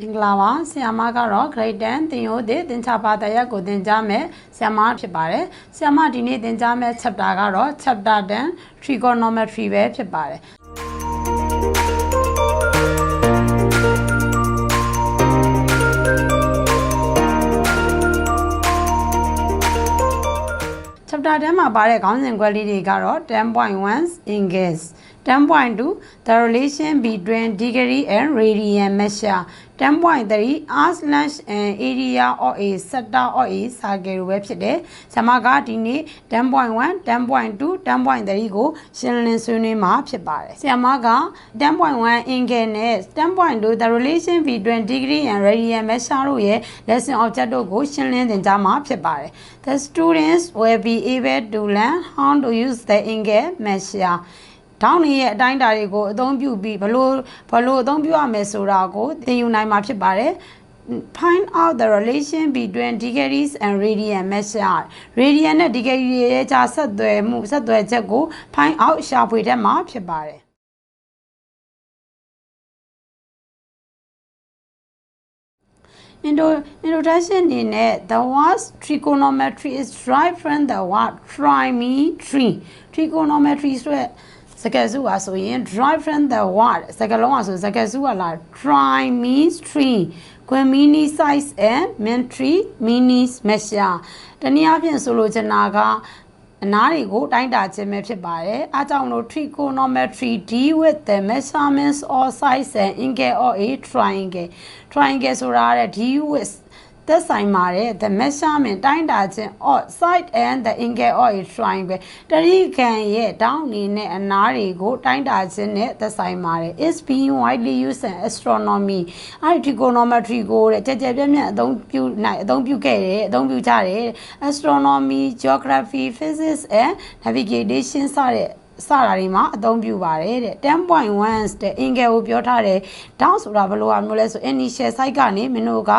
မင်္ဂလာပါဆရာမကတော့ grade 10သင်ရိုးသည့်သင်္ချာပါတရားကိုသင်ကြားမယ်ဆရာမဖြစ်ပါတယ်ဆရာမဒီနေ့သင်ကြားမယ့် chapter ကတော့ chapter 10 trigonometry ပဲဖြစ်ပါတယ် chapter 10မှာပါတဲ့ခေါင်းစဉ်ခွဲလေးတွေကတော့10.1 English 10.2 The relation between degree and radian measure 10.3 arc length and area of a sector of a circle ပဲဖြစ်တယ်။ဆရာမကဒီနေ့10.1 10.2 10.3ကိုရှင်းလင်းဆွေးနွေးမှာဖြစ်ပါတယ်။ဆရာမက10.1 English နဲ့10.2 The relation between degree and radian measure တို့ရဲ့ lesson object တို့ကိုရှင်းလင်းသင်ကြားမှာဖြစ်ပါတယ်။ The students will be able to learn how to use the English measure ဒေါင်းနေရဲ့အတိုင်းအတာတွေကိုအသုံးပြုပြီးဘလို့ဘလို့အသုံးပြုရမယ်ဆိုတာကိုသင်ယူနိုင်မှာဖြစ်ပါတယ် find out the relation between degrees and radian measure radian နဲ့ degree ရဲ့ကြားဆက်သွယ်မှုဆက်သွယ်ချက်ကို find out ရှာဖွေတတ်မှာဖြစ်ပါတယ် Intro introduction အနေနဲ့ the word trigonometry is derived from the word trimetry trigonometry ဆိုတဲ့ စကားစုပါဆိုရင် derived from the word စကားလုံးอ่ะဆိုစကားစုကလာ tri means tree ကွန် mini size and metry means measure တနည်းအားဖြင့်ဆိုလိုချင်တာကအနားတွေကိုတိုင်းတာခြင်းပဲဖြစ်ပါတယ်။အားကြောင့်လို့ trigonometry deal with the measurements of size and angle of a triangle. triangle ဆိုတာက deal with သက်ဆိုင်ပါတယ် the measurement တိုင်းတာခြင်း of side and the angle of a triangle တရိခံရဲ့တောင်းနေတဲ့အနားတွေကိုတိုင်းတာခြင်းနဲ့သက်ဆိုင်ပါတယ် is being widely used in astronomy အဲ့ဒီ trigonometry ကိုတဲ့ကြကြပြတ်ပြတ်အသုံးပြုနိုင်အသုံးပြုခဲ့တယ်အသုံးပြုကြတယ် astronomy geography physics and navigation စတဲ့ စတာတွေမှာအသုံးပြုပါတယ်တဲ့10.1တဲ့အင်္ဂယ်ကိုပြောထားတယ် down ဆိုတာဘယ်လိုအမျိုးလဲဆို initial site ကနေမင်းတို့က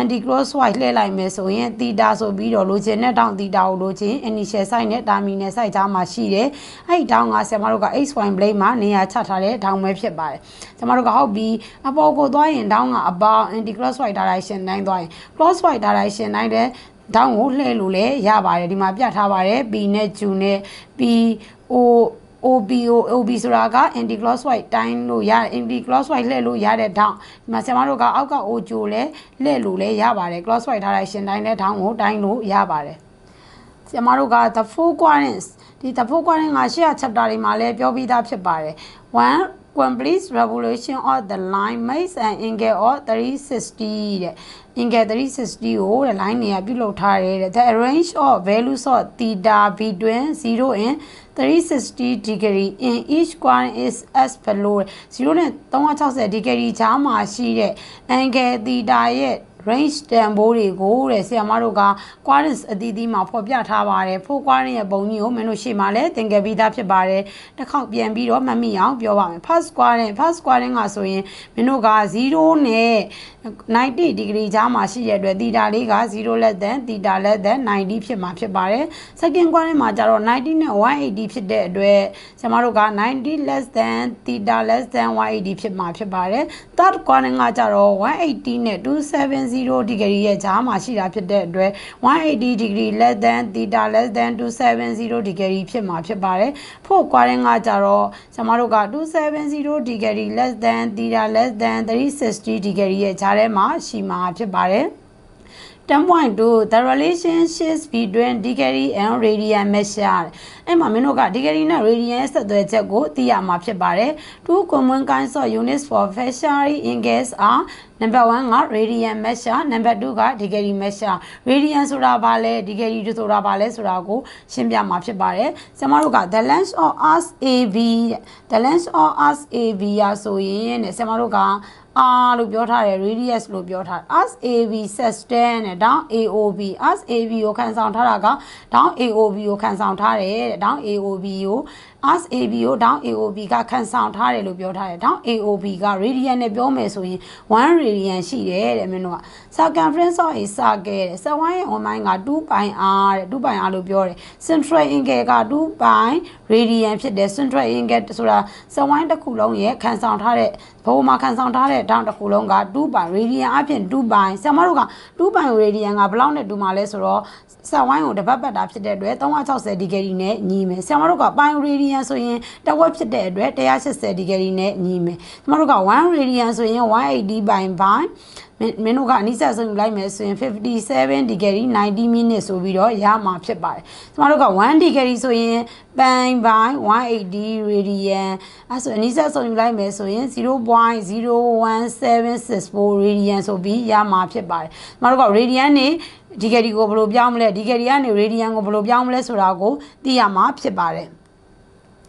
anti clockwise လှည့်လိုက်မယ်ဆိုရင် theta ဆိုပြီးတော့လိုချင်တဲ့ down theta ကိုလိုချင် initial site နဲ့ terminal site ကြားမှာရှိတယ်အဲ့ဒီ down ကဆရာမတို့က xy plane မှာနေရာချထားတဲ့ down ပဲဖြစ်ပါတယ်ဆရာမတို့ကဟုတ်ပြီအပေါ်ကိုသွားရင် down ကအပေါင်း anti clockwise direction တိုင်းသွားရင် clockwise direction တိုင်းတဲ့ဒေါင်းကိုလှည့်လို့လည်းရပါတယ်ဒီမှာပြထားပါတယ် P နဲ့ Q နဲ့ P O OBO OB ဆိုတာက anti clockwise တိုင်းလို့ရ anti clockwise လှည့်လို့ရတဲ့ထောင်းဒီမှာဆရာမတို့ကအောက်က OJO လဲလှည့်လို့လဲရပါတယ် clockwise direction တိုင်းလဲထောင်းကိုတိုင်းလို့ရပါတယ်ဆရာမတို့က the four quadrants ဒီ the four quadrant ကရှေ့ chapter တွေမှာလဲပြောပြီးသားဖြစ်ပါတယ်1 complete revolution of the line makes an angle of 360တဲ့ angle 360ကိုတဲ့ line တွေကပြုလုပ်ထားတယ်တဲ့ the range of values of theta between 0 and 360 degree in each quadrant is as below 0နဲ့360 degree ခြားမှာရှိတဲ့ angle theta ရဲ့ range တန်ဖိုးတွေကိုတဲ့ဆရာမတို့က quadrants အသီးသီးမှာဖော်ပြထားပါတယ်4 quadrant ရဲ့ပုံကြီးကိုမင်းတို့ရှေ့မှာလည်းသင်ခဲ့ပြီးသားဖြစ်ပါတယ်တစ်ခေါက်ပြန်ပြီးတော့မှတ်မိအောင်ပြောပါမယ် first quadrant first quadrant ကဆိုရင်မင်းတို့က0နဲ့90 degree ကြားမှာရှိတဲ့အတွက် theta လေးက0 less than theta less than 90ဖြစ်မှာဖြစ်ပါတယ် second quadrant မှာကျတော့90နဲ့180ဖြစ်တဲ့အတွက်ဆရာမတို့က90 less than theta less than 180ဖြစ်မှာဖြစ်ပါတယ် third quadrant ကကျတော့180နဲ့270 degree ရဲ့ကြားမှာရှိတာဖြစ်တဲ့အတွက်180 degree less than theta less than 270 degree ဖြစ်မှာဖြစ်ပါတယ် fourth quadrant ကကျတော့ဆရာမတို့က270 degree less than theta less than 360 degree ရဲ့ကြားထဲမှာရှိမှာဖြစ်ပါတယ် 10.2 the relationships between degree and radian measure အဲ့မှာမင်းတို့က degree နဲ့ radian ရဲ့ဆက်သွယ်ချက်ကိုသိရမှာဖြစ်ပါတယ် two common kinds of units for tertiary angles are number 1က radian measure number 2က degree measure radian ဆိုတာဘာလဲ degree ဆိုတာဘာလဲဆိုတာကိုရှင်းပြမှာဖြစ်ပါတယ်ဆရာမတို့က the length of arc AB တဲ့ the length of arc AB ရဆိုရင်တဲ့ဆရာမတို့က R လို့ပြောထားတယ် radius လို့ပြောထားတယ် as AB sextant နဲ့ down AOB as AB ကိုခံဆောင်ထားတာက down AOB ကိုခံဆောင်ထားတယ်တဲ့ down AOB ကို as AB ကို down AOB ကခန်းဆောင်ထားတယ်လို့ပြောထားတယ် down AOB က radian နဲ့ပြောမယ်ဆိုရင်1 radian ရှိတယ်တဲ့မင်းတို့က circumference of a circle တဲ့ဆက်ဝိုင်းရဲ့ online က2 pi r တဲ့2 pi r လို့ပြောတယ် central angle က2 pi radian ဖြစ်တယ် central angle ဆိုတာဆက်ဝိုင်းတစ်ခုလုံးရဲ့ခန်းဆောင်ထားတဲ့ဘိုးမှာခန်းဆောင်ထားတဲ့ down တစ်ခုလုံးက2 pi radian အပြင်2 pi ဆရာမတို့က2 pi radian ကဘယ်လောက်နဲ့တူမှာလဲဆိုတော့ဆက်ဝိုင်းကိုတစ်ပတ်ပတ်တာဖြစ်တဲ့အတွက်360ဒီဂရီနဲ့ညီမယ်ဆရာမတို့က pi radian ဆိုရင်တစ်ဝက်ဖြစ်တဲ့အတွက်180ဒီဂရီနဲ့ညီမယ်ဆရာမတို့က1 radian ဆိုရင်180 pi pi မင်းတို့ကအနိစ္စဆုံးယူလိုက်မယ်ဆိုရင်57 degree 90 minutes ဆိုပြီးတော့ရမှာဖြစ်ပါတယ်။ကျမတို့က1 degree ဆိုရင်ပိုင်းပိုင်း180 radian အဲဆိုအနိစ္စဆုံးယူလိုက်မယ်ဆိုရင်0.01764 radian ဆိုပြီးရမှာဖြစ်ပါတယ်။ကျမတို့က radian နေဒီဂရီကိုဘယ်လိုပြောင်းမလဲဒီဂရီကနေ radian ကိုဘယ်လိုပြောင်းမလဲဆိုတာကိုသိရမှာဖြစ်ပါတယ်။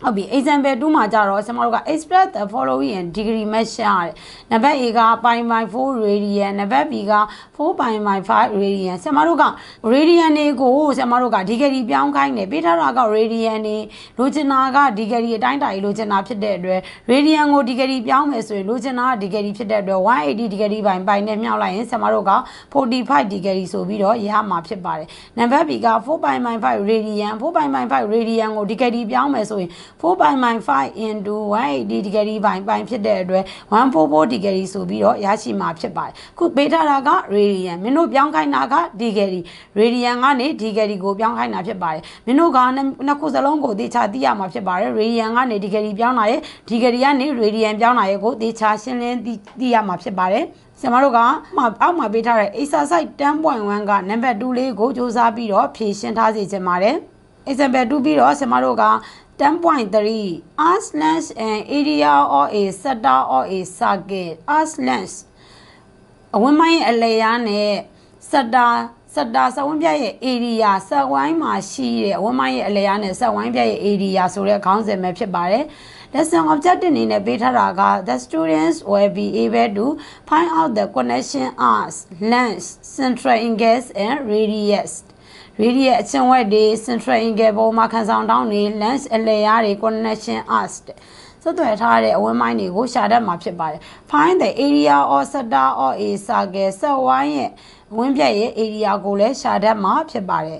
ဟုတ်ပြီ example 2မှာကြတော့ကျွန်တော်တို့က express the following in degree measure ရတယ်။နံပါတ် A က pi by 4 radian နံပါတ် B က4 pi by 5 radian ကျွန်တော်တို့က radian တွေကိုကျွန်တော်တို့က degree ပြောင်းခိုင်းတယ်ပေးထားတာက radian တွေလိုချင်တာက degree အတိုင်းတာကြီးလိုချင်တာဖြစ်တဲ့အတွက် radian ကို degree ပြောင်းမယ်ဆိုရင်လိုချင်တာက degree ဖြစ်တဲ့အတွက်180 degree by pi နဲ့မြောက်လိုက်ရင်ကျွန်တော်တို့က45 degree ဆိုပြီးတော့ရမှာဖြစ်ပါတယ်။နံပါတ် B က4 pi by 5 radian 4 pi by 5 radian ကို degree ပြောင်းမယ်ဆိုရင်4 pi by 5 into 180 degree by pi ဖြစ်တဲ့အတွက်144 degree ဆိုပြီးတော့ရရှိမှာဖြစ်ပါတယ်ခုပေးထားတာက radian မင်းတို့ပြောင်းခိုင်းတာက degree radian ကနေ degree ကိုပြောင်းခိုင်းတာဖြစ်ပါတယ်မင်းတို့ကနှစ်ခုစလုံးကိုသေချာသိရမှာဖြစ်ပါတယ် radian ကနေ degree ပြောင်းလာရဲ့ degree ကနေ radian ပြောင်းလာရဲ့ကိုသေချာရှင်းလင်းသိရမှာဖြစ်ပါတယ်ဆရာမတို့ကအောက်မှာပေးထားတဲ့ exercise 10.1ကနံပါတ်2လေးကိုစူးစမ်းပြီးတော့ဖြည့်ရှင်းထားစေချင်ပါတယ် example 2ပြီးတော့ဆရာမတို့က 10.3 Arcs length and area of a sector of a circle Arcs length အဝန်းပိုင်းရဲ့အလယ်ရနဲ့ sector sector စဝန်းပြရဲ့ area စဝိုင်းမှာရှိတဲ့အဝန်းပိုင်းရဲ့အလယ်ရနဲ့စဝိုင်းပြရဲ့ area ဆိုတဲ့ခေါင်းစဉ်ပဲဖြစ်ပါတယ် lesson objective အနေနဲ့ပေးထားတာက the students will be able to find out the connection arcs length central angles and radius Radius အချင်းဝက်တွေ central angle ပေါ်မှာခံဆောင်တောင်းတွေ lens အလယ်ရားတွေ connection arcs ဆက်သွယ်ထားတဲ့အဝန်းပိုင်းတွေကိုရှာတတ်မှာဖြစ်ပါတယ် find the area or sector or a circle ဆက်ဝိုင်းရဲ့ဝန်းပြက်ရဲ့ area ကိုလည်းရှာတတ်မှာဖြစ်ပါတယ်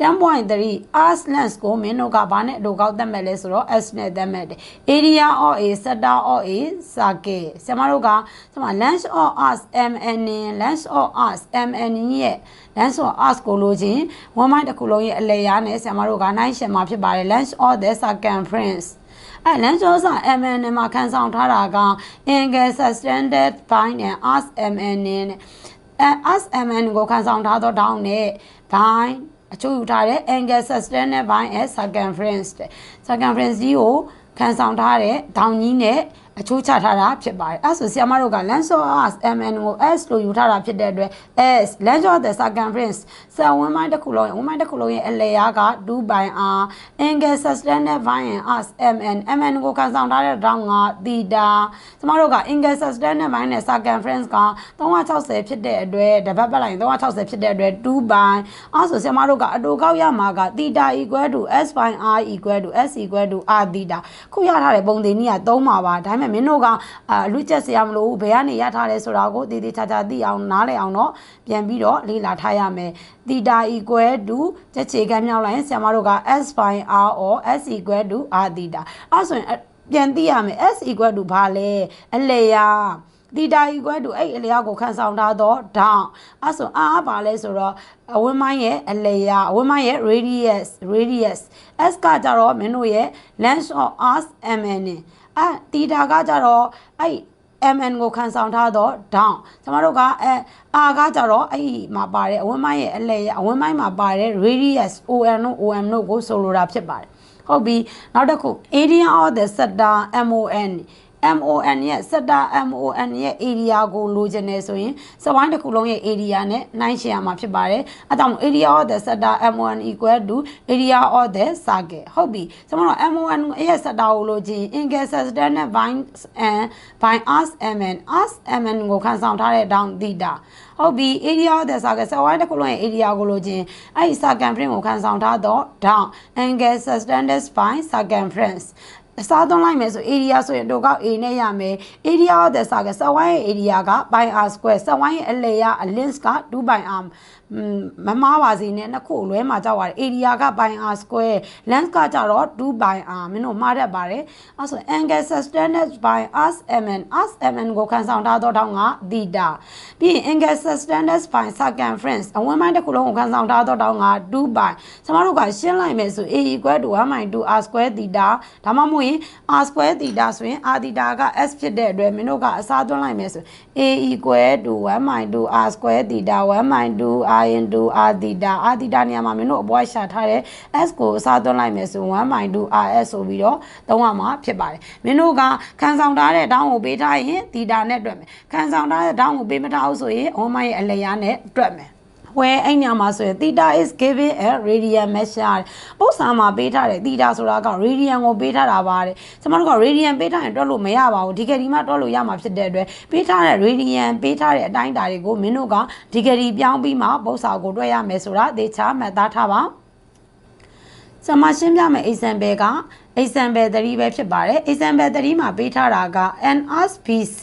10.3 arcs length ကိုမင်းတို့ကဘာနဲ့အတူကောက်သတ်မဲ့လဲဆိုတော့ s နဲ့သတ်မဲ့တယ် area of a sector of a circle ဆရာမတို့ကဆရာမ length of arcs mn length of arcs mn ရဲ့ length of arcs ကိုလို့ချင်းဝန်းမိုင်းတစ်ခုလုံးရဲ့အလယ်ရားနဲ့ဆရာမတို့ကနိုင်ရှင်မှာဖြစ်ပါတယ် length of the circumference အဲလမ်းကျောစာ MN မှာခန်းဆောင်ထားတာက angle subtended by and as MN နဲ့အဲ as MN ကိုခန်းဆောင်ထားသောတောင်းနဲ့ by အချို့ယူထားတဲ့ angle subtended by and circumference circumference ကြီးကိုခန်းဆောင်ထားတဲ့တောင်းကြီးနဲ့ အချိုးချထားတာဖြစ်ပါတယ်အဲဆိုဆီယမတို့က length of us mn ကို s လို့ယူထားတာဖြစ်တဲ့အတွက် s length of the circumference ဆယ်ဝန်းမိုင်းတစ်ခုလုံးရဲ့ဝန်းမိုင်းတစ်ခုလုံးရဲ့အလယ်အားက2 by r angle sustained by us mn mn ကိုခံဆောင်ထားတဲ့တောင်းက theta ကျမတို့က angle sustained by နဲ့ circumference က360ဖြစ်တဲ့အတွက်တပတ်ပတ်လိုက်360ဖြစ်တဲ့အတွက်2 by အဲဆိုဆီယမတို့ကအတူကောက်ရမှာက theta equal to s by r equal to s equal to r theta ခုရထားတဲ့ပုံသင်နည်းက3ပါပါဒါပေမဲ့မင်းတို့ကအလူချက်စရာမလိုဘူးဘယ်ကနေရထားလဲဆိုတာကိုတည်တည်ချာချာသိအောင်နားလည်အောင်တော့ပြန်ပြီးတော့လေ့လာထားရမယ်သီတာ equal to ချက်ချေကမ်းမြောက်လိုက်ရင်ဆရာမတို့က s by r or s equal to r သီတာအဲ့ဆိုရင်ပြန်သိရမယ် s equal to ဘာလဲအလေယာဒီတာ equal to အဲ့အလျောက်ကိုခန်းဆောင်ထားတော့ down အဲ့ဆိုအာပါလဲဆိုတော့အဝန်းမိုင်းရဲ့အလျာအဝန်းမိုင်းရဲ့ radius radius s ကကြတော့မင်းတို့ရဲ့ length of us mn အဲတီတာကကြတော့အဲ့ mn ကိုခံဆောင်ထားတော့ down ကျမတို့ကအဲ r ကကြတော့အဲ့ဒီမှာပါတဲ့အဝန်းမိုင်းရဲ့အလဲအဝန်းမိုင်းမှာပါတဲ့ radius on တို့ om တို့ကိုဆိုလိုတာဖြစ်ပါတယ်ဟုတ်ပြီနောက်တစ်ခု area of the sector mon MON ရဲ့ sector MON ရဲ့ area ကိုလိုချင်တယ်ဆိုရင်စဝိုင်းတစ်ခုလုံးရဲ့ area နဲ့နှိုင်းယှဉ်ရမှာဖြစ်ပါတယ်။အဲဒါကြောင့် area of the sector MON equal to area of the circle ဟုတ်ပြီ။ကျွန်တော်တို့ MON ရဲ့ sector ကိုလိုချင် angle subtend နဲ့ by and by us mn us mn ကိုခန်းဆောင်ထားတဲ့ down theta ဟုတ်ပြီ area of the circle စဝိုင်းတစ်ခုလုံးရဲ့ area ကိုလိုချင်အဲ့ဒီ circumference ကိုခန်းဆောင်ထားတော့ down angle subtended by circumference အ စားသွင်းလိုက်မယ်ဆို area ဆိုရင်တို့က A နဲ့ရမယ် area of the circle စဝိုင်းရဲ့ area က by r square စဝိုင်းရဲ့အလေရ length က 2 by r မမားပါစေနဲ့နှစ်ခုလွဲမှာကြောက်ရတယ် area က by r square length ကကြတော့2 by r မင်းတို့မှားတတ်ပါတယ်အဲဆို angle subtended by us mn us mn ကိုခန်းဆောင်ထားသောထောင့်က theta ပြီးရင် angle subtended by circumference အဝန်းပိုင်းတစ်ခုလုံးကိုခန်းဆောင်ထားသောထောင့်က2 by ကျမတို့ကရှင်းလိုက်မယ်ဆို a equal to 1 2 r square theta ဒါမှမဟုတ်ရင် r square theta ဆိုရင် r theta က s ဖြစ်တဲ့အတွက်မင်းတို့ကအစားသွင်းလိုက်မယ်ဆို a equal to 1 2 r square theta 1 2 r into r theta r theta နေရာမှာမင်းတို့အပွားရှာထားတဲ့ s ကိုအစားသွင်းလိုက်မယ်ဆို1 2 rs ဆိုပြီးတော့သုံးရမှာဖြစ်ပါတယ်မင်းတို့ကခံဆောင်ထားတဲ့တောင်းကိုပေးထားရင် theta နဲ့တွက်မယ်ခံဆောင်ထားတဲ့တောင်းကိုပေးမထားဘူးဆိုရင်1ရဲ့အလျားနဲ့တွက်မယ် where အဲ့ညမှာဆိုရင် theta is given a radian measure ပုံစံမှာပေးထားတယ် theta ဆိုတာက radian ကိုပေးထားတာပါတဲ့ကျွန်တော်တို့က radian ပေးထားရင်တွက်လို့မရပါဘူးဒီကယ်ဒီမှတွက်လို့ရမှာဖြစ်တဲ့အတွက်ပေးထားတဲ့ radian ပေးထားတဲ့အတိုင်းအတာတွေကိုမင်းတို့ကဒီကယ်ဒီပြောင်းပြီးမှပုံစံကိုတွက်ရမယ်ဆိုတာသေချာမှတ်သားထားပါကျွန်မရှင်းပြမယ် example က example 3ပဲဖြစ်ပါတယ် example 3မှာပေးထားတာက NSBC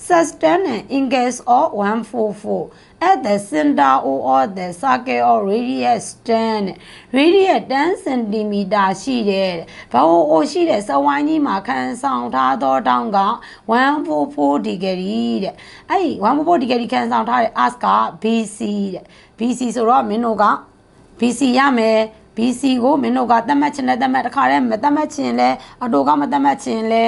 sustain an index of 144 at the center of the circle of radius 10 radius 10 cm ရှိတဲ့ဘာလို့အိုရှိတဲ့စဝိုင်းကြီးမှာခံဆောင်ထားသောတောင်းက144 degree တဲ့အဲ့ဒီ144 degree ခံဆောင်ထားတဲ့ ask က BC တဲ့ BC ဆိုတော့မင်းတို့က BC ရမယ် BC ကိုမင်းတို့ကသတ်မှတ်ခြင်းနဲ့သတ်မှတ်တစ်ခါတည်းမသတ်မှတ်ခြင်းလဲအတူကမသတ်မှတ်ခြင်းလဲ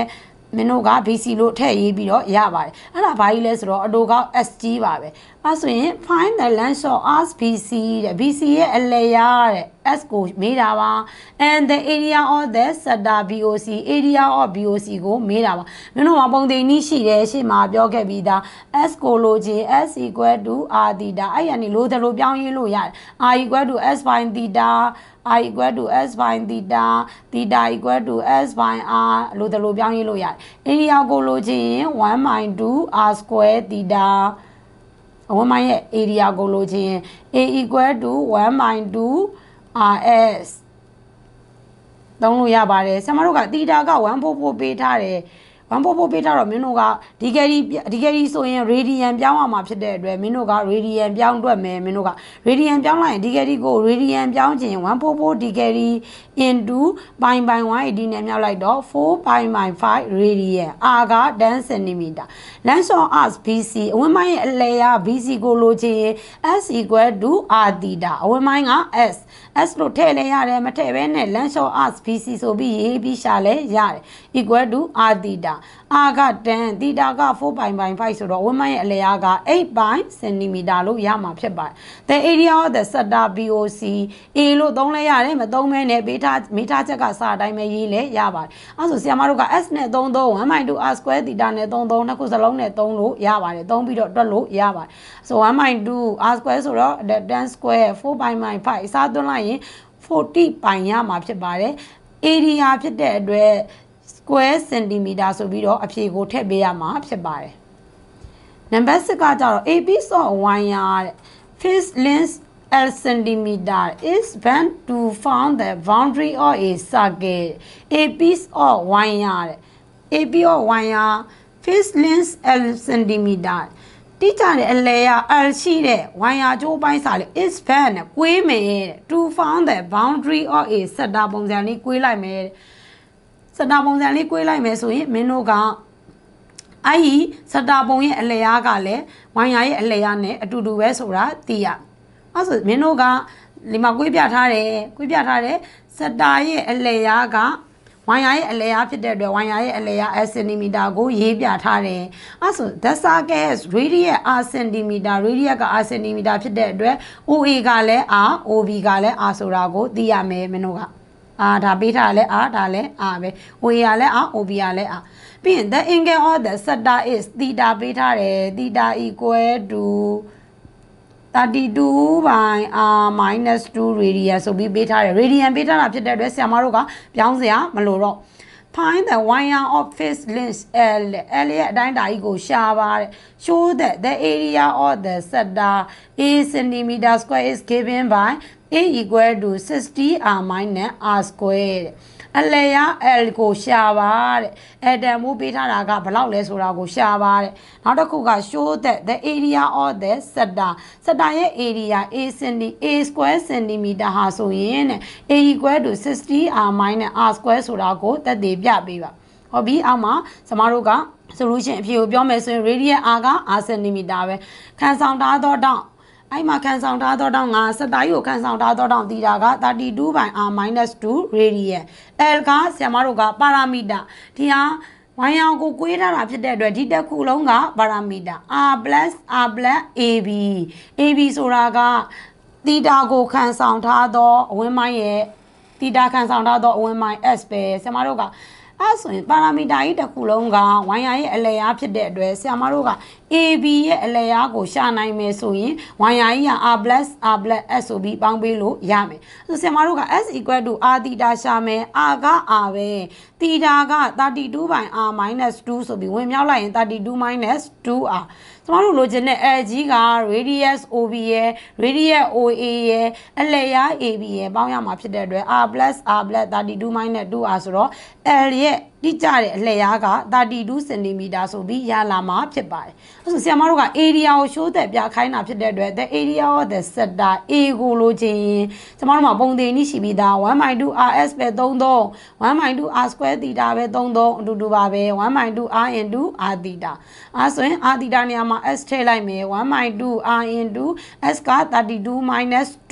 မင်းတို့က BC လို့ထည့်ရေးပြီးတော့ရပါတယ်အဲ့ဒါဘာကြီးလဲဆိုတော့အတူက SG ပါပဲအဲဆိုရင် find the length of us BC တဲ့ BC ရဲ့အလျားတဲ့ S ကိုမေးတာပါ and the area of the sector BOC area of BOC ကိုမေးတာပါမင်းတို့မှာပုံသိနည်းရှိတယ်ရှေ့မှာပြောခဲ့ပြီးသား S ကိုလိုချင် S equal to r theta အဲ့ရနေလို့တယ်လို့ပြောင်းရေးလို့ရတယ် r equal to s by theta r equal to s by theta theta equal to s by r လို့တယ်လို့ပြောင်းရေးလို့ရတယ် area ကိုလိုချင်ရင်1 2 r square theta အဝန်းမိုင်းရဲ့ area ကိုလိုချင် a equal to 1 2 rs သုံးလို့ရပါတယ်ဆရာမတို့ကတီတာက144ပေးထားတယ် 144ပေးထားတော့မင်းတို့ကဒီကယ်ဒီဒီကယ်ဒီဆိုရင် radian ပြောင်းရမှာဖြစ်တဲ့အတွက်မင်းတို့က radian ပြောင်းတွက်မယ်မင်းတို့က radian ပြောင်းလိုက်ရင်ဒီကယ်ဒီကို radian ပြောင်းခြင်း144ဒီကယ်ဒီ into pi by 180နဲ့မြောက်လိုက်တော့4 pi by 5 radian r က10 cm length of us bc အဝန်းပိုင်းရဲ့အလယ်က bc ကိုလိုချင်ရင် s equal to r theta အဝန်းပိုင်းက s s လို့ထည့်လဲရတယ်မထည့်ဘဲနဲ့ length of us bc ဆိုပြီးရေးပြီးရှာလဲရတယ် equal to r theta r က10 theta က4 pi by 5ဆိုတော့ဝန်းပိုင်းရဲ့အလယ်က8 pi cm လို့ရမှာဖြစ်ပါတယ် the area of the sector boc a လို့သုံးလဲရတယ်မသုံးမဲနဲ့ဘေးထားမိထားချက်ကစာအတိုင်းပဲရေးလဲရပါတယ်အဲဆိုဆရာမတို့က s နဲ့3 3 1 2 r square theta နဲ့3 3နှစ်ခုစလုံးနဲ့3လို့ရပါတယ်သုံးပြီးတော့တွက်လို့ရပါတယ်ဆို1 2 r square ဆိုတော့10 square 4 pi by 5အစားသွင်းလိုက်ရင်40 pi ရမှာဖြစ်ပါတယ် area ဖြစ်တဲ့အတွက် square centimeter ဆိုပြီးတော့အဖြေကိုထည့်ပေးရမှာဖြစ်ပါတယ်နံပါတ်6ကကြတော့ AB saw wire တဲ့ face length L centimeter is bent to form the boundary of a circle. A piece of wire တဲ့ AP of wire face length L centimeter တိကျတဲ့အလဲရ L ရှိတဲ့ wire ကြိုးပိုင်းစာလေး is bent နဲ့ကွေးမယ်တဲ့ to form the boundary of a sector ပုံစံလေးကွေးလိုက်မယ်တဲ့ sector ပုံစံလေးကွေးလိုက်မယ်ဆိုရင်မင်းတို့ကအဲ့ဒီစတာပုံရဲ့အလျားကလည်းဝိုင်ယာရဲ့အလျားနဲ့အတူတူပဲဆိုတာသိရအဲ့ဆိုမင်းတို့ကဒီမှာကွေးပြထားတယ်ကွေးပြထားတယ်စတာရဲ့အလျားကဝိုင်ယာရဲ့အလျားဖြစ်တဲ့အတွက်ဝိုင်ယာရဲ့အလျား s cm ကိုရေးပြထားတယ်အဲ့ဆို the circle has radius r cm radius က r cm ဖြစ်တဲ့အတွက် OA ကလည်း r OB ကလည်း r ဆိုတာကိုသိရမယ်မင်းတို့က r ဒါပေးထားတယ်လဲ r ဒါလဲ r ပဲ o ရလဲ r o b ရလဲ r ပြီးရင် the angle of the sector is theta ပေးထားတယ် theta equal to 32 by r minus 2 radian ဆိုပြီးပေးထားတယ် radian ပေးထားတာဖြစ်တဲ့အတွက်ဆရာမတို့ကပြောင်းစရာမလိုတော့ find the wire of phase length L L ရဲ့အတိုင်းတာကြီးကိုရှာပါတဲ့ show that the area of the sector a centimeter square is given by a equal to 60 r minus r square တဲ့အလဲရ L ကိုရှာပါတဲ့အတန်မိုးပေးထားတာကဘယ်လောက်လဲဆိုတာကိုရှာပါတဲ့နောက်တစ်ခုက show that the area of the sector sector ရဲ့ area a cm a square centimeter ဟာဆိုရင်တဲ့ a equal to 60 r minus r square ဆိုတာကိုသက်သေပြပေးပါဟုတ်ပြီအောက်မှာကျမတို့က solution အဖြေကိုပြောမယ်ဆိုရင် radius r က r cm ပဲခံဆောင်ထားသောတောင့် အဲ့မှာခံဆောင်ထားသောတောင်းငါစတားကြီးကိုခံဆောင်ထားသောတောင်းတီတာက32 by r minus 2 radian l ကဆရာမတို့ကပါရာမီတာဒီဟာဝိုင်းအောင်ကိုကွေးထားတာဖြစ်တဲ့အတွက်ဒီတစ်ခုလုံးကပါရာမီတာ r plus r plus ab ab ဆိုတာကတီတာကိုခံဆောင်ထားသောအဝင်းမိုင်းရဲ့တီတာခံဆောင်ထားသောအဝင်းမိုင်း s ပဲဆရာမတို့က အဲ့ဆိုရင်ပါရာမီတာကြီးတစ်ခုလုံးကဝိုင်းရရဲ့အလဲအားဖြစ်တဲ့အတွက်ဆရာမတို့က AB ရဲ့အလဲအားကိုရှာနိုင်မယ်ဆိုရင်ဝိုင်းရကြီးက R R S ဆိုပြီးပေါင်းပေးလို့ရမယ်ဆိုဆရာမတို့က S R သီတာရှာမယ် R က R ပဲသီတာက32 R 2 ဆိုပြီးဝင်မြောက်လိုက်ရင်32 2R ကျမတို့လိုချင်တဲ့ L ကြီးက radius OB ရယ် radius OA ရယ်အလဲရ AB ရယ်ပေါင်းရမှာဖြစ်တဲ့အတွက် R R 32 2R ဆိုတော့ L ရဲ့ တိကျတဲ့အလှည့်ရားက32 cm ဆိုပြီးရလာမှာဖြစ်ပါတယ်။အဲဆိုဆရာမတို့က area ကို show သက်ပြခိုင်းတာဖြစ်တဲ့အတွက် the area of the sector A ကိုလိုချင်ရင်ကျမတို့မှာပုံသေးနည်းရှိပြီးသား1/2 RS ပဲ33 1/2 R square theta ပဲ33အတူတူပါပဲ1/2 R into R theta အဲဆိုရင် R theta နေရာမှာ S ထည့်လိုက်မယ်1/2 R into S က32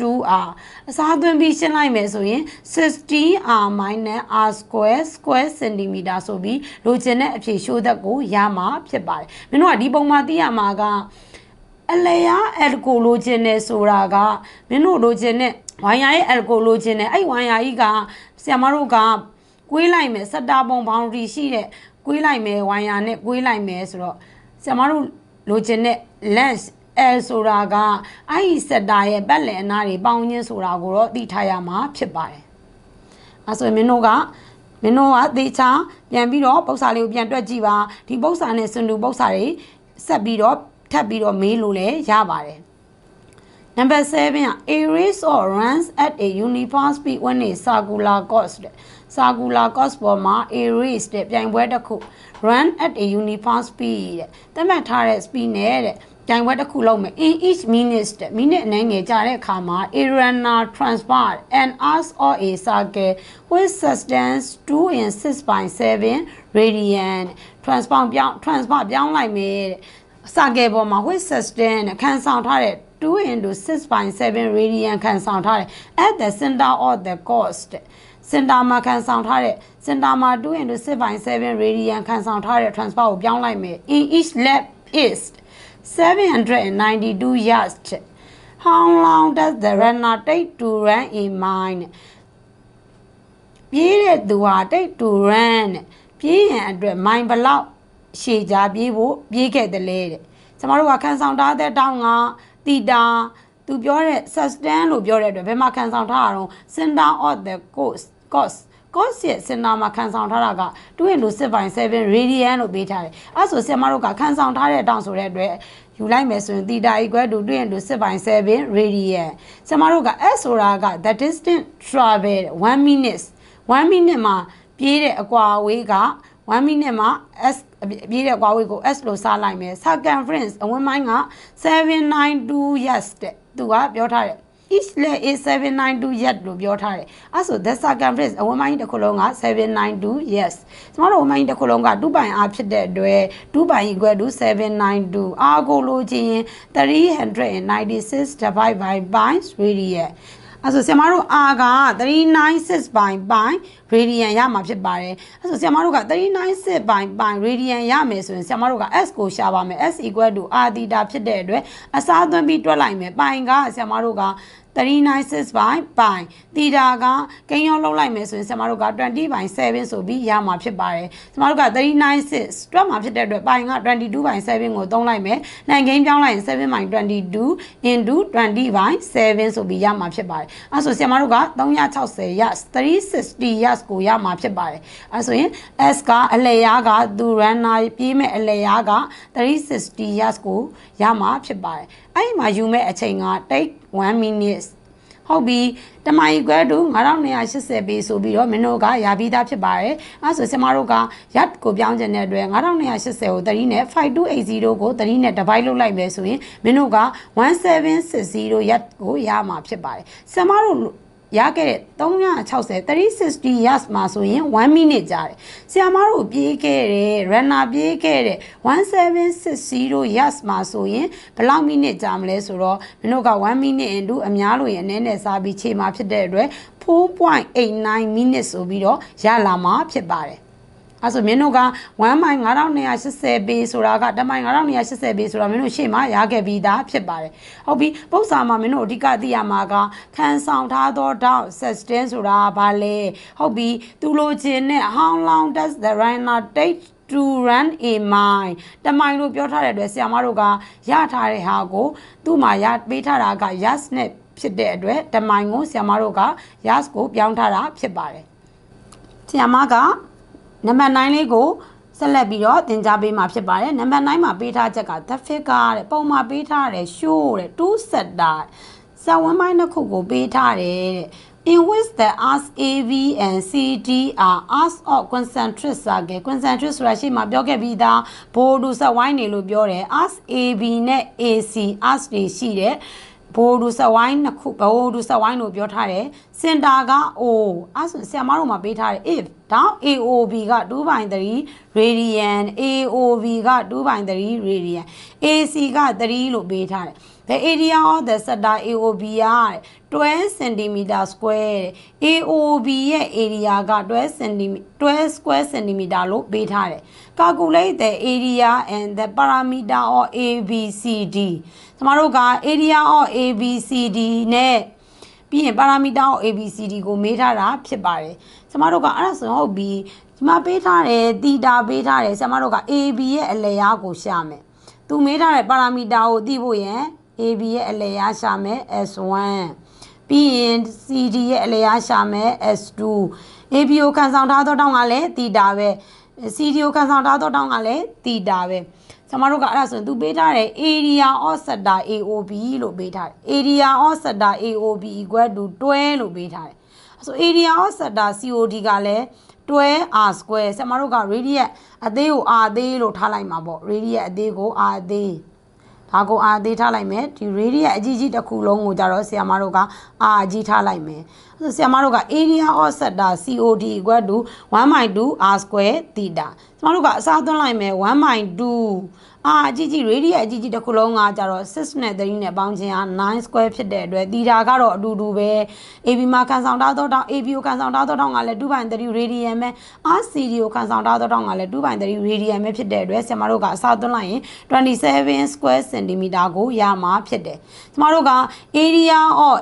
2R အစားသွင်းပြီးရှင်းလိုက်မယ်ဆိုရင် 16R R square square centimeter မီတာဆိုပြီးလိုချင်တဲ့အဖြေရှိုးသက်ကိုရမှာဖြစ်ပါတယ်မင်းတို့ကဒီပုံမှာသိရမှာကအလဲရအယ်ကိုလိုချင်တယ်ဆိုတာကမင်းတို့လိုချင်တဲ့ဝိုင်ယာရဲ့အယ်ကိုလိုချင်တယ်အဲ့ဝိုင်ယာကြီးကဆရာမတို့ကကွေးလိုက်မယ်စက်တာပုံဘောင်ဒရီရှိတဲ့ကွေးလိုက်မယ်ဝိုင်ယာနဲ့ကွေးလိုက်မယ်ဆိုတော့ဆရာမတို့လိုချင်တဲ့ lens အဲဆိုတာကအဲ့ဒီစက်တာရဲ့ပတ်လည်အနားတွေပေါင်းခြင်းဆိုတာကိုတော့သိထားရမှာဖြစ်ပါတယ်အဲဆိုရင်မင်းတို့က မင်းတို့ကသေချာပြန်ပြီးတော့ပု္ပ္ပစာလေးကိုပြန်တွက်ကြည့်ပါဒီပု္ပ္ပစာနဲ့စွန်တူပု္ပ္ပစာတွေဆက်ပြီးတော့ထပ်ပြီးတော့မေးလို့လည်းရပါတယ် Number 7 a race or runs at a uniform speed when a circular course circular course ပေါ်မှာ a race တဲ့ပြိုင်ပွဲတစ်ခု run at a uniform speed တဲ့သတ်မှတ်ထားတဲ့ speed နဲ့တဲ့ ပြိုင်ပွဲတစ်ခုလုံးမယ် in each minute တဲ့ minute အနည်းငယ်ကြာတဲ့အခါမှာ a runner transport an arc or a circle with substance 2 in 6.7 radian transport ပြောင်း transport ပြောင်းလိုက်မယ်တဲ့ circle ပေါ်မှာ with substance ခံဆောင်ထားတဲ့2 into 6.7 radian ခံဆောင်ထားတယ် at the center of the course တဲ့စင်တာမှာခံဆောင်ထားတဲ့စင်တာမှာ2 into 6.7 radian ခံဆောင်ထားတဲ့ transport ကိုပြောင်းလိုက်မယ် in each lap is 792 yards. How long does the runner take to run in mile? ပြေးတဲ့သူဟာ take to run ပြေးရန်အတွက်မိုင်ဘလောက်ရှည်ကြာပြေးဖို့ပြေးခဲ့တယ်လေတဲ့ကျမတို့ကခံဆောင်ထားတဲ့တောင်းကတီတာသူပြောတဲ့ sustain လို့ပြောတဲ့အတွက်ဘယ်မှာခံဆောင်ထားတာတော့ center of the coast coast cost ရဲ့စင်တာမှာခံဆောင်ထားတာက2.7 radian လို့ပေးထားတယ်။အဲဆိုဆရာမတို့ကခံဆောင်ထားတဲ့အတောင်ဆိုတဲ့အတွက်ယူလိုက်မယ်ဆိုရင် theta equal to 2.7 radian ဆရာမတို့က s ဆိုတာက the distance travel 1 minute 1 minute မှာပြေးတဲ့အကွာအဝေးက1 minute မှာ s ပြေးတဲ့အကွာအဝေးကို s လို့စားလိုက်မယ် circumference အဝန်းပိုင်းက792 yes တဲ့သူကပြောထားတယ် each leg is 792 yet လို့ပြောထားတယ်အဲဆို the circumference အဝန်းပိုင်းတစ်ခုလုံးက792 yes ကျမတို့အဝန်းပိုင်းတစ်ခုလုံးက2ပိုင် r ဖြစ်တဲ့အတွက်2ပိုင် equal to 792 r ကိုလိုချင်396 divided by pi radian အဲဆိုဆရာမတို့ r က396 by pi radian ရမှာဖြစ်ပါတယ်အဲဆိုဆရာမတို့က396 by pi radian ရမယ်ဆိုရင်ဆရာမတို့က s ကိုရှာပါမယ် s equal to r theta ဖြစ်တဲ့အတွက်အစားသွင်းပြီးတွက်လိုက်မယ် pi ကဆရာမတို့က 396 by pi တီတာကကိန်းရောလောက်လိုက်မယ်ဆိုရင်ဆရာမတို့က20 by 7ဆိုပြီးရမှာဖြစ်ပါတယ်ဆရာမတို့က396တွက်မှာဖြစ်တဲ့အတွက် pi က22 by 7ကိုသုံးလိုက်မယ်နိုင်ကိန်းပြောင်းလိုက်ရင်7 by 22 into 20 by 7ဆိုပြီးရမှာဖြစ်ပါတယ်အဲဆိုဆရာမတို့က360 yas 360 yas ကိုရမှာဖြစ်ပါတယ်အဲဆိုရင် s ကအလျားကသူ runner ပြေးမဲ့အလျားက360 yas ကိုရမှာဖြစ်ပါတယ်အဲ့ဒီမှာယူမဲ့အချိန်က take 1 minutes ဟုတ်ပြီတမိုင်ခွဲတူ9280ပေဆိုပြီးတော့မင်းတို့ကရပြီးသားဖြစ်ပါတယ်အဲဆိုဆင်မတို့က yard ကိုပြောင်းကျင်တဲ့အတွက်9280ကို3နဲ့5280ကို3နဲ့ divide လုပ်လိုက်မယ်ဆိုရင်မင်းတို့က1760 yard ကိုရမှာဖြစ်ပါတယ်ဆင်မတို့ ရခဲ့တဲ့360 360 yards မှာဆိုရင်1 minute ကြာတယ်။ဆီယာမတို့ပြေးခဲ့တဲ့ runner ပြေးခဲ့တဲ့1760 yards မှာဆိုရင်ဘယ်လောက် minute ကြာမလဲဆိုတော့မင်းတို့က1 minute into အများလို့ရင်အနည်းနဲ့စားပြီးခြေမှာဖြစ်တဲ့အတွက်4.89 minutes ဆိုပြီးတော့ရလာမှာဖြစ်ပါတယ်။ အဲဆိုမင်းတို့က1မိုင်9280ပေဆိုတာကတမိုင်9280ပေဆိုတာမင်းတို့ရှေ့မှာရခဲ့ပြီးသားဖြစ်ပါတယ်ဟုတ်ပြီပု္ပ္ပာမှာမင်းတို့အဓိကသိရမှာကခံဆောင်ထားသောတောက် sustain ဆိုတာဘာလဲဟုတ်ပြီသူလိုချင်တဲ့ how long does the runner take to run a mile တမိုင်လို့ပြောထားတဲ့အတွက်ဆရာမတို့ကရထားတဲ့ဟာကိုသူ့မှာရပေးထားတာက yes နဲ့ဖြစ်တဲ့အတွက်တမိုင်ကိုဆရာမတို့က yes ကိုပြောင်းထားတာဖြစ်ပါတယ်ဆရာမက နံပါတ်9လေးကိုဆက်လက်ပြီးတော့သင်ကြားပေးမှာဖြစ်ပါတယ်နံပါတ်9မှာပေးထားချက်က the figure တဲ့ပုံမှာပေးထားတယ် show တဲ့ two setter ဇာဝန်ပိုင်းတစ်ခုကိုပေးထားတယ်တဲ့ in which the as av and cd are as of concentric circle concentric ဆိုတာရှိမှပြောခဲ့ပြီးသားဘိုးဒူဆက်ဝိုင်းနေလို့ပြောတယ် as ab နဲ့ ac as တွေရှိတယ် ဘိုးဒူဆက်ဝိုင်းနှစ်ခုဘိုးဒူဆက်ဝိုင်းလို့ပြောထားတယ်စင်တာက o အဲဆိုဆရာမတို့မှာပေးထားတယ် if ဒါ AOB က2.3 radian AOB က2.3 radian AC က3လို့ပေးထားတယ် the area of the sector AOB က12 cm square AOB ရဲ့ area က12 cm 12 square cm လို့ပေးထားတယ် calculate the area and the parameter of ABCD ကျမတို့က area of ABCD နဲ့ပြီးရင်ပါရာမီတာကို ABCD ကိုမေးထားတာဖြစ်ပါတယ်ကျမတို့ကအဲ့ဒါဆိုဟုတ်ပြီဒီမှာပေးထားတယ်တီတာပေးထားတယ်ကျမတို့က AB ရဲ့အလယ်ရားကိုရှာမယ်သူမေးထားတဲ့ပါရာမီတာကိုသိဖို့ရင် AB ရဲ့အလယ်ရားရှာမယ် S1 ပြီးရင် CD ရဲ့အလယ်ရားရှာမယ် S2 AB ကိုခံဆောင်ထားသောတောင်းကလည်းတီတာပဲ CD ကိုခံဆောင်ထားသောတောင်းကလည်းတီတာပဲ ကျမတို့ကအဲ့ဒါဆိုရင်သူပေးထားတယ် area of sector AOB လို့ပေးထားတယ် area of sector AOB equal to 12လို့ပေးထားတယ်အဲ့ဆို area of sector COD ကလည်း12 r square ကျမတို့က radius အသေးကို r သေးလို့ထားလိုက်မှာပေါ့ radius အသေးကို r သေးဒါကို r သေးထားလိုက်မယ်ဒီ radius အကြီးကြီးတစ်ခုလုံးကိုကြတော့ဆရာမတို့က r အကြီးထားလိုက်မယ်အဲ့ ဆိုဆရာမတို့က area of sector COD equal to 1/2 r square theta ကျမတို့ကအစားသွင်းလိုက်မယ်1/2အာအကြီးကြီး radius အကြီးကြီးတစ်ခုလုံးကကြတော့6နဲ့3နဲ့ပေါင်းခြင်းဟာ9 square ဖြစ်တဲ့အတွက် theta ကတော့အတူတူပဲ AB မှာခံဆောင်ထားသောတောင်း AB ကိုခံဆောင်ထားသောတောင်းကလည်း2/3 radian ပဲ RCD ကိုခံဆောင်ထားသောတောင်းကလည်း2/3 radian ပဲဖြစ်တဲ့အတွက်ဆရာမတို့ကအစားသွင်းလိုက်ရင်27 square centimeter ကိုရမှာဖြစ်တယ်ကျမတို့က area of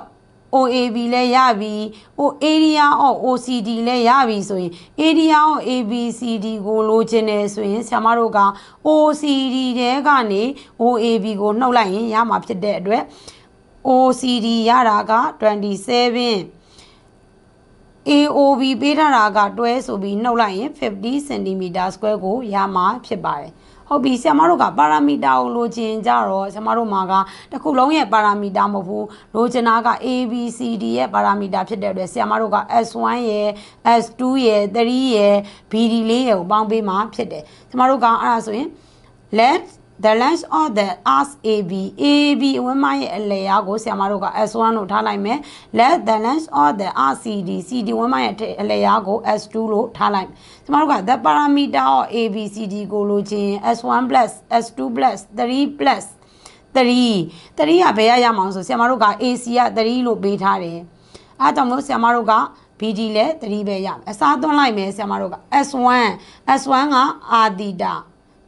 OAB လည်းရပြီ။ O area of OCD လည်းရပြီဆိုရင် area of ABCD ကိုလိုချင်တယ်ဆိုရင်ဆရာမတို့က OCD တဲကနေ OAB ကိုနှုတ်လိုက်ရင်ရမှာဖြစ်တဲ့အတွက် OCD ရတာက27 AOB ပေးထားတာကတွဲဆိုပြီးနှုတ်လိုက်ရင်50 cm square ကိုရမှာဖြစ်ပါတယ်။ ဟုတ်ပြီဆရာမတို့ကပါရာမီတာကိုလိုချင်ကြတော့ဆရာမတို့မှာကတစ်ခုလုံးရဲ့ပါရာမီတာမဟုတ်ဘူးလိုချင်တာက ABCD ရဲ့ပါရာမီတာဖြစ်တဲ့အတွက်ဆရာမတို့က S1 ရဲ့ S2 ရဲ့3ရဲ့ BD လေးရဲ့ကိုပေါင်းပေးမှာဖြစ်တယ်ဆရာမတို့ကအဲ့ဒါဆိုရင် let the length of the as AB AB ဝင်းမရဲ့အလယ်အားကိုဆရာမတို့က S1 လို့ထားလိုက်မယ် let the length of the RCD CD ဝင်းမရဲ့အလယ်အားကို S2 လို့ထားလိုက်ဆရာမတို့က the parameter of ABCD ကိုလိုချင် S1 S2 3 3 3ကဘယ်ရရမအောင်ဆိုဆရာမတို့က AC က3လို့ပေးထားတယ်အဲကြောင့်မို့ဆရာမတို့က BD လည်း3ပဲရမယ်အစားသွင်းလိုက်မယ်ဆရာမတို့က S1 S1 က R theta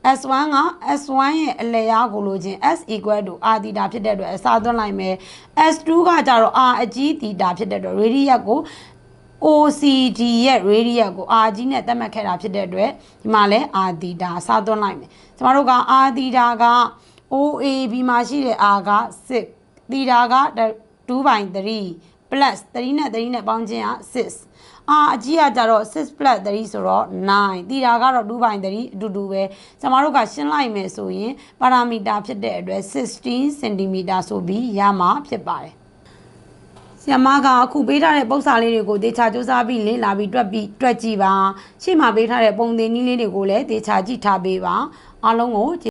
S1 က S1 ရဲ့အလယ်ရားကိုလို့ချင်း S equal to R သီတာဖြစ်တဲ့အတွက်အစားသွင်းလိုက်မယ် S2 ကကြတော့ R အကြီးသီတာဖြစ်တဲ့အတွက် radius ကို OCD ရဲ့ radius ကို R ကြီးနဲ့သတ်မှတ်ခဲ့တာဖြစ်တဲ့အတွက်ဒီမှာလဲ R သီတာအစားသွင်းလိုက်မယ်ကျမတို့က R သီတာက OAB မှာရှိတဲ့ R က6သီတာက2 by 3 plus 3နဲ့3နဲ့ပေါင်းခြင်းက6 အာအကြီးကကြတော့6 plus 3ဆိုတော့9တီတာကတော့2 by 3အတူတူပဲကျမတို့ကရှင်းလိုက်မယ်ဆိုရင်ပါရာမီတာဖြစ်တဲ့အတွက်16 cm ဆိုပြီးရမှာဖြစ်ပါတယ်ဆရာမကအခုပေးထားတဲ့ပုံစံလေးတွေကိုတေချာစူးစမ်းပြီးလေ့လာပြီးတွက်ပြီးတွက်ကြည့်ပါရှေ့မှာပေးထားတဲ့ပုံသင်နည်းလေးတွေကိုလည်းတေချာကြည့်ထားပေးပါအားလုံးကို